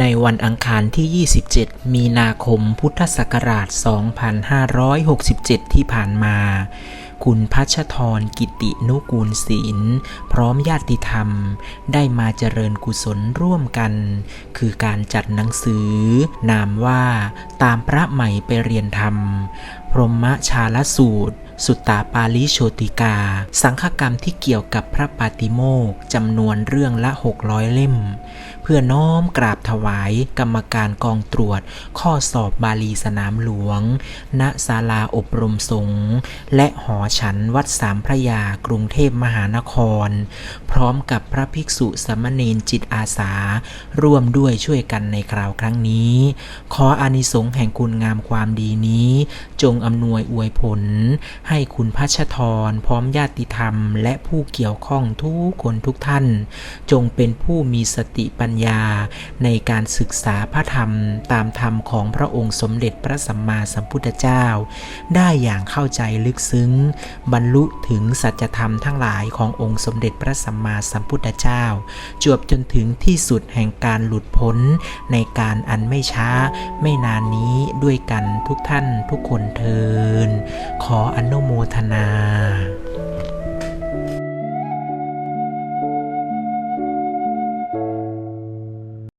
ในวันอังคารที่ 27 มีนาคมพุทธศักราช 2567 ที่ผ่านมา คุณพัชทรกิตินุกูลศิลป์พร้อมญาติธรรม ได้มาเจริญกุศลร่วมกัน คือการจัดหนังสือ นามว่าตามพระใหม่ไปเรียนธรรม พรหมชาลสูตร สุตตาปาลิโชติกา สังฆกรรมที่เกี่ยวกับพระปาติโมกจำนวนเรื่องละ 600 เล่ม เพื่อน้อมกราบถวายกรรมการกองตรวจ ข้อสอบบาลีสนามหลวง ณศาลาอบรมสงฆ์และหอฉันวัดสามพระยากรุงเทพมหานคร พร้อมกับพระภิกษุสมเณรจิตอาสา ร่วมด้วยช่วยกันในคราวครั้งนี้ ขออานิสงส์แห่งคุณงามความดีนี้ จงอำนวยอวยผลใให้คุณพัชทรพร้อมญาติธรรม และผู้เกี่ยวข้องทุกคนทุกท่าน จงเป็นผู้มีสติปัญญา ในการศึกษาพระธรรมตามธรรมของพระองค์สมเด็จพระสัมมาสัมพุทธเจ้า ได้อย่างเข้าใจลึกซึ้ง บรรลุถึงสัจธรรมทั้งหลายขององค์สมเด็จพระสัมมาสัมพุทธเจ้า จวบจนถึงที่สุดแห่งการหลุดพ้นในการอันไม่ช้า ไม่นานนี้ด้วยกันทุกท่านทุกคนเทินขออนุโมทนา